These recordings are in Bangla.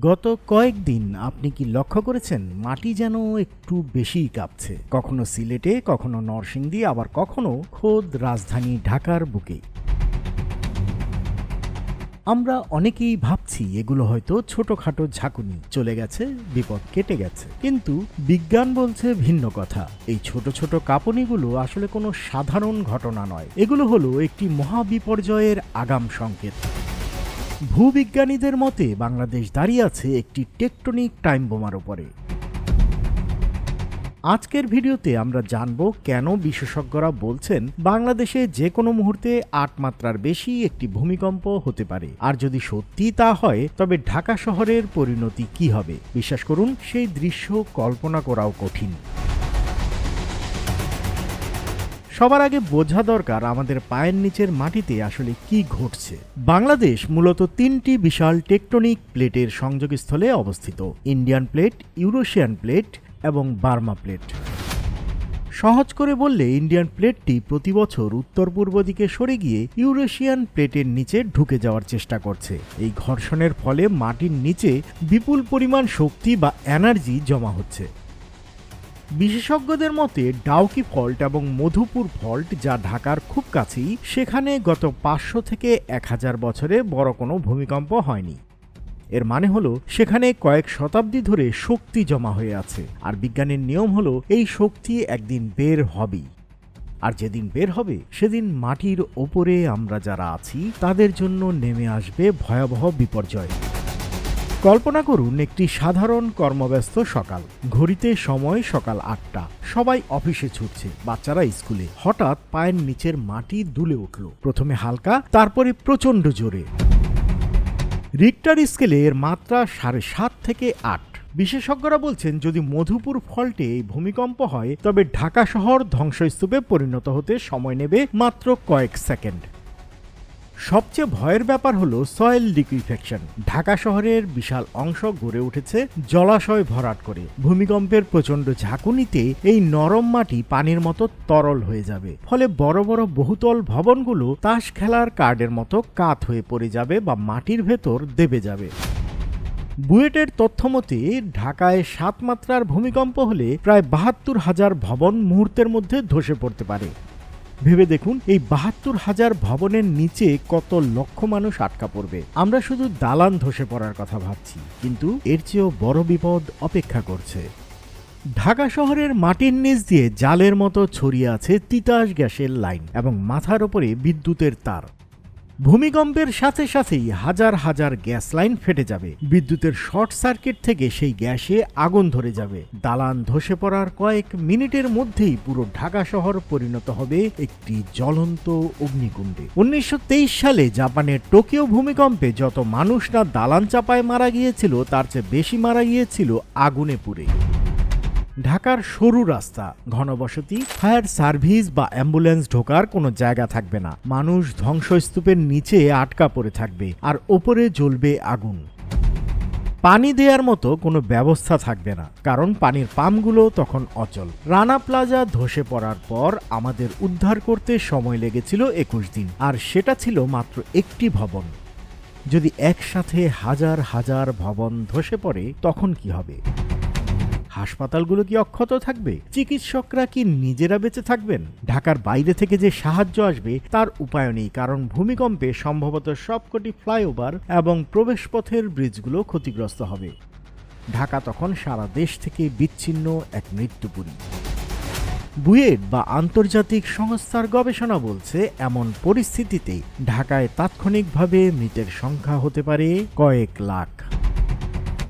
গত কয়েকদিন আপনি কি লক্ষ্য করেছেন মাটি যেন একটু বেশিই কাঁপছে? কখনো সিলেটে, কখনো নরসিংদী, আবার কখনো খোদ রাজধানী ঢাকার বুকে। আমরা অনেকেই ভাবছি এগুলো হয়তো ছোটখাটো ঝাঁকুনি, চলে গেছে, বিপদ কেটে গেছে। কিন্তু বিজ্ঞান বলছে ভিন্ন কথা। এই ছোট ছোট কাঁপুনিগুলো আসলে কোনো সাধারণ ঘটনা নয়। এগুলো হলো একটি মহাবিপর্যয়ের আগাম সংকেত। ভূবিজ্ঞানীদের মতে, বাংলাদেশ দাঁড়িয়ে আছে একটি টেকটনিক টাইম বোমার উপরে। আজকের ভিডিওতে আমরা জানব কেন বিশেষজ্ঞরা বলছেন, বাংলাদেশে যে কোনো মুহূর্তে আট মাত্রার বেশি একটি ভূমিকম্প হতে পারে। আর যদি সত্যি তা হয়, তবে ঢাকা শহরের পরিণতি কি হবে? বিশ্বাস করুন, সেই দৃশ্য কল্পনা করাও কঠিন। সবার আগে বোঝা দরকার আমাদের পায়ের নিচের মাটিতে আসলে কি ঘটছে। বাংলাদেশ মূলত তিনটি বিশাল টেকটনিক প্লেটের সংযোগস্থলে অবস্থিত। ইন্ডিয়ান প্লেট, ইউরোশিয়ান প্লেট এবং বার্মা প্লেট। সহজ করে বললে, ইন্ডিয়ান প্লেটটি প্রতি বছর উত্তর পূর্ব দিকে সরে গিয়ে ইউরেশিয়ান প্লেটের নিচে ঢুকে যাওয়ার চেষ্টা করছে। এই ঘর্ষণের ফলে মাটির নিচে বিপুল পরিমাণ শক্তি বা এনার্জি জমা হচ্ছে। বিশেষজ্ঞদের মতে, ডাউকি ফল্ট এবং মধুপুর ফল্ট যা ঢাকার খুব কাছেই, সেখানে গত পাঁচশো থেকে এক হাজার বছরে বড় কোনো ভূমিকম্প হয়নি। এর মানে হলো, সেখানে কয়েক শতাব্দী ধরে শক্তি জমা হয়ে আছে। আর বিজ্ঞানের নিয়ম হলো, এই শক্তি একদিন বের হবেই। আর যেদিন বের হবে, সেদিন মাটির ওপরে আমরা যারা আছি, তাদের জন্য নেমে আসবে ভয়াবহ বিপর্যয়। কল্পনা করুন একটি সাধারণ কর্মব্যস্ত সকাল। ঘড়িতে সময় সকাল আটটা। সবাই অফিসে ছুটছে, বাচ্চারা স্কুলে। হঠাৎ পায়ের নিচের মাটি দুলে উঠল। প্রথমে হালকা, তারপরে প্রচণ্ড জোরে। রিক্টার স্কেলে এর মাত্রা সাড়ে সাত থেকে আট। বিশেষজ্ঞরা বলছেন, যদি মধুপুর ফল্টে এই ভূমিকম্প হয়, তবে ঢাকা শহর ধ্বংসস্তূপে পরিণত হতে সময় নেবে মাত্র কয়েক সেকেন্ড। সবচেয়ে ভয়ের ব্যাপার হলো সয়েল লিকুইফেকশন ঢাকা শহরের বিশাল অংশ গড়ে উঠেছে জলাশয় ভরাট করে। ভূমিকম্পের প্রচণ্ড ঝাঁকুনিতে এই নরম মাটি পানির মতো তরল হয়ে যাবে। ফলে বড় বড় বহুতল ভবনগুলো তাস খেলার কার্ডের মতো কাত হয়ে পড়ে যাবে বা মাটির ভেতর দেবে যাবে। বুয়েটের তথ্যমতে, ঢাকায় সাত মাত্রার ভূমিকম্প হলে প্রায় বাহাত্তর হাজার ভবন মুহূর্তের মধ্যে ধসে পড়তে পারে। ভেবে দেখুন, এই বাহাত্তর হাজার ভবনের নিচে কত লক্ষ মানুষ আটকা পড়বে। আমরা শুধু দালান ধসে পড়ার কথা ভাবছি, কিন্তু এর চেয়েও বড় বিপদ অপেক্ষা করছে। ঢাকা শহরের মাটির নিচ দিয়ে জালের মতো ছড়িয়ে আছে তিতাস গ্যাসের লাইন এবং মাথার ওপরে বিদ্যুতের তার। ভূমিকম্পের সাথে সাথেই হাজার হাজার গ্যাস লাইন ফেটে যাবে। বিদ্যুতের শর্ট সার্কিট থেকে সেই গ্যাসে আগুন ধরে যাবে। দালান ধসে পড়ার কয়েক মিনিটের মধ্যেই পুরো ঢাকা শহর পরিণত হবে একটি জ্বলন্ত অগ্নিকুণ্ডে। উনিশশো সালে জাপানের টোকিও ভূমিকম্পে যত মানুষ না দালান চাপায় মারা গিয়েছিল, তার চেয়ে বেশি মারা গিয়েছিল আগুনে পুড়ে। ঢাকার সরু রাস্তা, ঘনবসতি, ফায়ার সার্ভিস বা অ্যাম্বুলেন্স ঢোকার কোনো জায়গা থাকবে না। মানুষ ধ্বংসস্তূপের নিচে আটকা পড়ে থাকবে আর ওপরে জ্বলবে আগুন। পানি দেওয়ার মতো কোনো ব্যবস্থা থাকবে না, কারণ পানির পাম্পগুলো তখন অচল। রানা প্লাজা ধসে পড়ার পর আমাদের উদ্ধার করতে সময় লেগেছিল একুশ দিন, আর সেটা ছিল মাত্র একটি ভবন। যদি একসাথে হাজার হাজার ভবন ধসে পড়ে, তখন কি হবে? হাসপাতালগুলো কি অক্ষত থাকবে? চিকিৎসকরা কি নিজেরা বেঁচে থাকবেন? ঢাকার বাইরে থেকে যে সাহায্য আসবে, তার উপায় নেই, কারণ ভূমিকম্পে সম্ভবত সবকটি ফ্লাইওভার এবং প্রবেশপথের ব্রিজগুলো ক্ষতিগ্রস্ত হবে। ঢাকা তখন সারা দেশ থেকে বিচ্ছিন্ন এক মৃত্যুপুরী। বুয়েট বা আন্তর্জাতিক সংস্থার গবেষণা বলছে, এমন পরিস্থিতিতে ঢাকায় তাৎক্ষণিকভাবে মৃতের সংখ্যা হতে পারে কয়েক লাখ।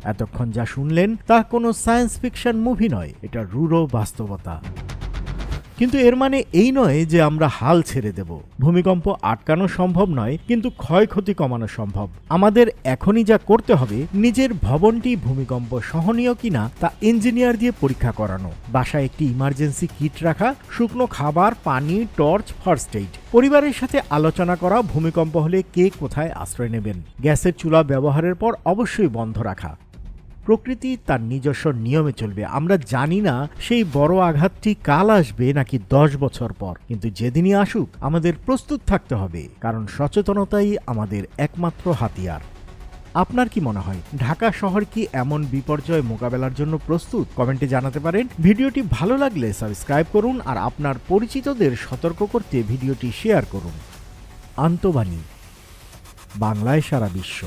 এতক্ষণ যা শুনলেন তা কোনো সায়েন্স ফিকশন মুভি নয়, এটা রূঢ় বাস্তবতা। কিন্তু এর মানে এই নয় যে আমরা হাল ছেড়ে দেব। ভূমিকম্প আটকানো সম্ভব নয়, কিন্তু ক্ষয়ক্ষতি কমানো সম্ভব। আমাদের এখনই যা করতে হবে, নিজের ভবনটি ভূমিকম্প সহনীয় কিনা তা ইঞ্জিনিয়ার দিয়ে পরীক্ষা করানো। বাসায় একটি ইমার্জেন্সি কিট রাখা, শুকনো খাবার, পানি, টর্চ, ফার্স্ট এইড। পরিবারের সাথে আলোচনা করা, ভূমিকম্প হলে কে কোথায় আশ্রয় নেবেন। গ্যাসের চুলা ব্যবহারের পর অবশ্যই বন্ধ রাখা। প্রকৃতি তার নিজস্ব নিয়মে চলবে। আমরা জানি না সেই বড় আঘাতটি কাল আসবে নাকি দশ বছর পর। কিন্তু যেদিনই আসুক, আমাদের প্রস্তুত থাকতে হবে, কারণ সচেতনতাই আমাদের একমাত্র হাতিয়ার। আপনার কি মনে হয়, ঢাকা শহর কি এমন বিপর্যয় মোকাবেলার জন্য প্রস্তুত? কমেন্টে জানাতে পারেন। ভিডিওটি ভালো লাগলে সাবস্ক্রাইব করুন আর আপনার পরিচিতদের সতর্ক করতে ভিডিওটি শেয়ার করুন। আন্তবাণী, বাংলায় সারা বিশ্ব।